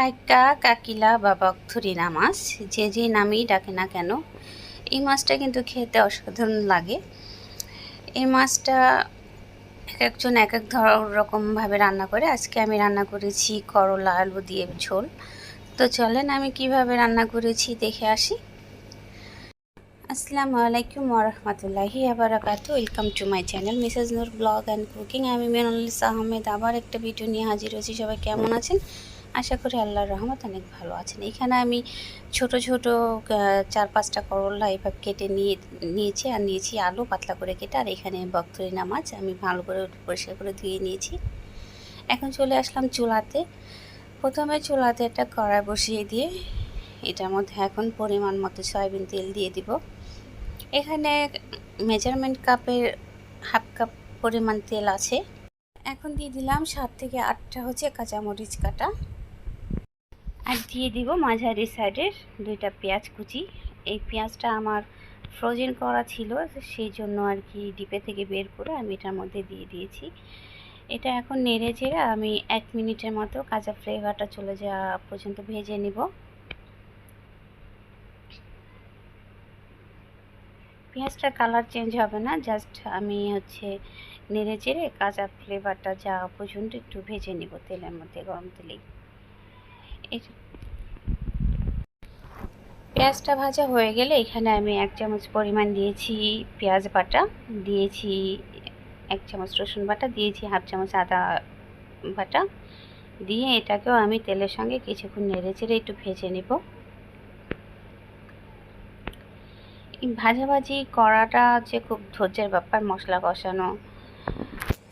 কাইকা, কাকিলা বা বকথুরিনা মাছ যে যে নামেই ডাকে না কেন, এই মাছটা কিন্তু খেতে অসাধারণ লাগে। এই মাছটা এক একজন এক এক ধর রকমভাবে রান্না করে। আজকে আমি রান্না করেছি করলা, আলু দিয়ে ঝোল। তো চলেন আমি কীভাবে রান্না করেছি দেখে আসি। আসসালামু আলাইকুম ওরহমতুল্লাহি আবরাকাতু welcome to my channel Mrs Noor blog and cooking আমি মেনুলিস আহমেদ আবার একটা ভিডিও নিয়ে হাজির হয়েছি। সবাই কেমন আছেন? আশা করি আল্লাহর রহমত অনেক ভালো আছেন। এখানে আমি ছোট ছোট চার, পাঁচটা করলা এভাবে কেটে নিয়ে, নিয়েছি আর নিয়েছি আলু পাতলা করে কেটে, আর এখানে বকথরিনা মাছ আমি ভালো করে পরিষ্কার করে ধুয়ে নিয়েছি। এখন চলে আসলাম চুলাতে। প্রথমে চুলাতে একটা কড়াই বসিয়ে দিয়ে এটার মধ্যে এখন পরিমাণ মতো সয়াবিন তেল দিয়ে দিব। এখানে মেজারমেন্ট কাপের হাফ কাপ পরিমাণ তেল আছে। এখন দিয়ে দিলাম সাত থেকে আটটা হচ্ছে কাঁচামরিচ কাটা। আর দিয়ে দিব মাঝারি সাইডের দুইটা পেঁয়াজ কুচি। এই পেঁয়াজটা আমার ফ্রোজেন করা ছিল, সেই জন্য আর কি ডিপে থেকে বের করে আমি এটার মধ্যে দিয়ে দিয়েছি। এটা এখন নেড়ে চেড়ে আমি এক মিনিটের মতো কাঁচা ফ্লেভারটা চলে যাওয়া পর্যন্ত ভেজে নিব। পেঁয়াজটার কালার চেঞ্জ হবে না জাস্ট আমি হচ্ছে নেড়ে চেড়ে কাঁচা ফ্লেভারটা যাওয়া পর্যন্ত একটু ভেজে নিব তেলের মধ্যে, গরম তেলেই। পেঁয়াজটা ভাজা হয়ে গেলে এখানে আমি এক চামচ পরিমাণ দিয়েছি পেঁয়াজ বাটা, দিয়েছি এক চামচ রসুন বাটা, দিয়েছি হাফ চামচ আদা বাটা। দিয়ে এটাকেও আমি তেলের সঙ্গে কিছুক্ষণ নেড়ে চেড়ে একটু ভেজে নেব। ভাজাভাজি করাটা যে খুব ধৈর্যের ব্যাপার, মশলা কষানো,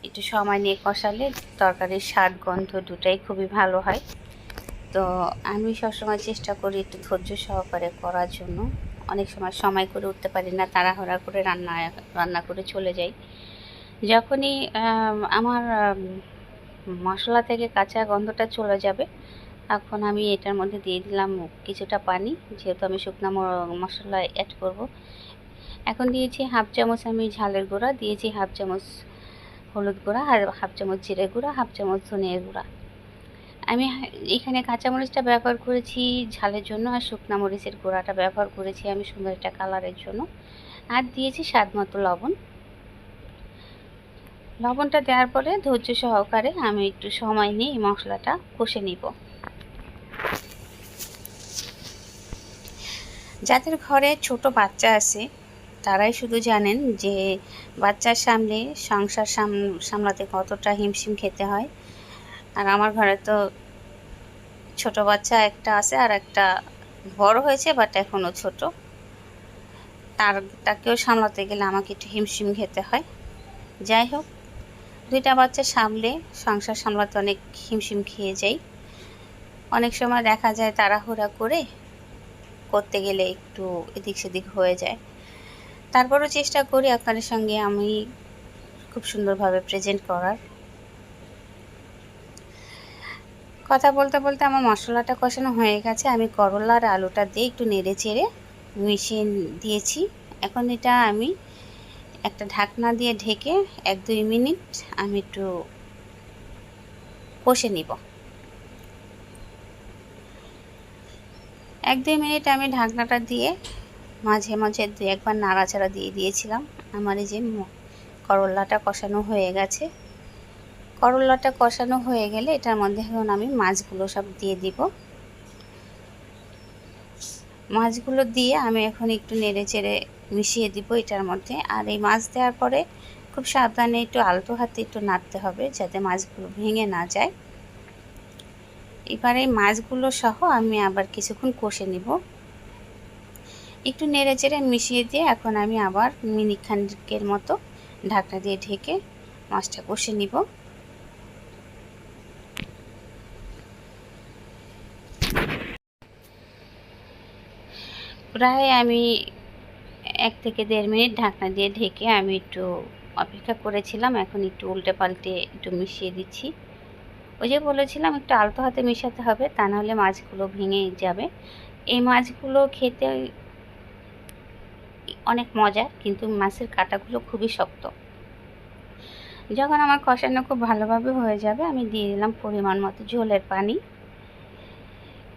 একটু সময় নিয়ে কষালে তরকারির স্বাদ, গন্ধ দুটাই খুবই ভালো হয়। তো আমি সবসময় চেষ্টা করি একটু ধৈর্য সহকারে করার জন্য। অনেক সময় সময় করে উঠতে পারি না, তাড়াহুড়া করে রান্না রান্না করে চলে যাই। যখনই আমার মশলা থেকে কাঁচা গন্ধটা চলে যাবে এখন আমি এটার মধ্যে দিয়ে দিলাম কিছুটা পানি, যেহেতু আমি শুকনো মশলা অ্যাড করব। এখন দিয়েছি হাফ চামচ আমি ঝালের গুঁড়া, দিয়েছি হাফ চামচ হলুদ গুঁড়া আর হাফ চামচ জিরে গুঁড়া, হাফ চামচ ধনিয়ার গুঁড়া। আমি এখানে কাঁচামরিচটা ব্যবহার করেছি ঝালের জন্য আর শুকনো মরিচের গোড়াটা ব্যবহার করেছি আমি সুন্দর একটা কালারের জন্য। আর দিয়েছি স্বাদ মতো লবণ। লবণটা দেওয়ার পরে ধৈর্য সহকারে আমি একটু সময় নিয়ে এই মশলাটা কষে নিব। যাদের ঘরে ছোট বাচ্চা আছে, তারাই শুধু জানেন যে বাচ্চার সামনে সংসার সাম- সামলাতে কতটা হিমশিম খেতে হয়। আর আমার ঘরে তো ছোট বাচ্চা একটা আছে আর একটা বড় হয়েছে বাট এখনও ছোট। তার তাকেও সামলাতে গেলে আমাকে একটু হিমশিম খেতে হয়। যাই হোক, দুইটা বাচ্চা সামলে সংসার সামলাতে অনেক হিমশিম খেয়ে যাই। অনেক সময় দেখা যায় তাড়াহুড়া করে করতে গেলে একটু এদিক সেদিক হয়ে যায়। তারপরও চেষ্টা করি আপনাদের সঙ্গে আমি খুব সুন্দরভাবে প্রেজেন্ট করার। কথা বলতে বলতে আমার মশলাটা কষানো হয়ে গেছে। আমি করলা আর আলুটা দিয়ে একটু নেড়ে চেড়ে মিশিয়ে দিয়েছি। এখন এটা আমি একটা ঢাকনা দিয়ে ঢেকে এক দুই মিনিট আমি একটু কষে নিব। এক দুই মিনিট আমি ঢাকনাটা দিয়ে মাঝে মাঝে দু একবার নাড়াচাড়া দিয়ে দিয়েছিলাম। আমার এই যে করলাটা কষানো হয়ে গেছে। করলাটা কষানো হয়ে গেলে এটার মধ্যে এখন আমি মাছগুলো সব দিয়ে দিব। মাছগুলো দিয়ে আমি এখন একটু নেড়ে চেড়ে মিশিয়ে দিব এটার মধ্যে। আর এই মাছ দেওয়ার পরে খুব সাবধানে একটু আলতো হাতে একটু নাড়তে হবে যাতে মাছগুলো ভেঙে না যায়। এবারে মাছগুলো সহ আমি আবার কিছুক্ষণ কষে নিব। একটু নেড়ে চেড়ে মিশিয়ে দিয়ে এখন আমি আবার মিনিট খানিকের মতো ঢাকনা দিয়ে ঢেকে মাছটা কষে নিব। প্রায় আমি এক থেকে দেড় মিনিট ঢাকনা দিয়ে ঢেকে আমি একটু অপেক্ষা করেছিলাম। এখন একটু উল্টে পাল্টে একটু মিশিয়ে দিচ্ছি। ওই যে বলেছিলাম, একটু আলতো হাতে মেশাতে হবে, তা নাহলে মাছগুলো ভেঙে যাবে। এই মাছগুলো খেতে অনেক মজা, কিন্তু মাছের কাঁটাগুলো খুবই শক্ত। যখন আমার কষানো খুব ভালোভাবে হয়ে যাবে, আমি দিয়ে দিলাম পরিমাণ মতো ঝোলের পানি।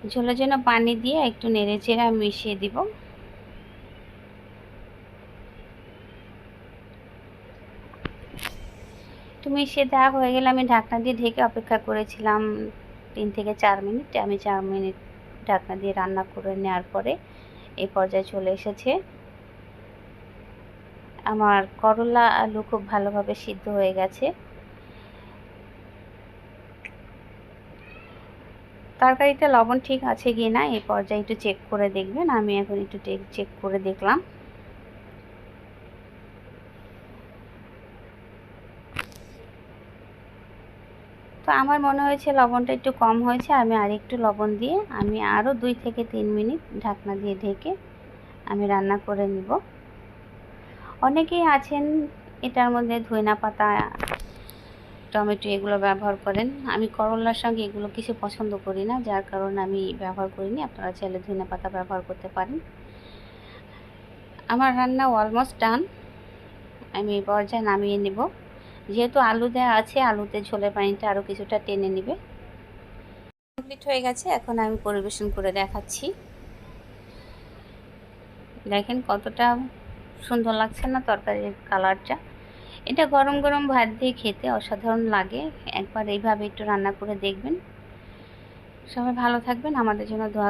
ঝোলের জন্য পানি দিয়ে একটু নেড়ে চেড়ে মিশিয়ে দিব। একটু মিশিয়ে দেওয়া হয়ে গেলে আমি ঢাকনা দিয়ে ঢেকে অপেক্ষা করেছিলাম তিন থেকে চার মিনিট। আমি চার মিনিট ঢাকনা দিয়ে রান্না করে নেওয়ার পরে এই পর্যায়ে চলে এসেছে। আমার করলা আলু খুব ভালোভাবে সিদ্ধ হয়ে গেছে। তরকারিতে লবণ ঠিক আছে কি না, এই পর্যায়ে একটু চেক করে দেখবেন। আমি এখন একটু চেক করে দেখলাম। তো আমার মনে হয়েছে লবণটা একটু কম হয়েছে, আমি আর একটু লবণ দিয়ে, আমি আরও দুই থেকে তিন মিনিট ঢাকনা দিয়ে ঢেকে আমি রান্না করে নিব। অনেকেই আছেন এটার মধ্যে ধইনা পাতা টমেটো এগুলো ব্যবহার করেন। আমি করলার সঙ্গে এগুলো কিছু পছন্দ করি না, যার কারণে আমি ব্যবহার করিনি। আপনারা চাইলে ধইনা পাতা ব্যবহার করতে পারেন। আমার রান্না অলমোস্ট ডান আমি এই পর্যায়ে নামিয়ে নেব। যেহেতু আলু দেওয়া আছে, আলুতে ঝোলের পানিটা আরও কিছুটা টেনে নেবে। কমপ্লিট হয়ে গেছে, এখন আমি পরিবেশন করে দেখাচ্ছি। দেখেন কতটা সুন্দর লাগছে না তরকারির কালারটা। এটা গরম গরম ভাত দিয়ে খেতে অসাধারণ লাগে। একবার এইভাবে একটু রান্না করে দেখবেন। সবাই ভালো থাকবেন, আমাদের জন্য দোয়া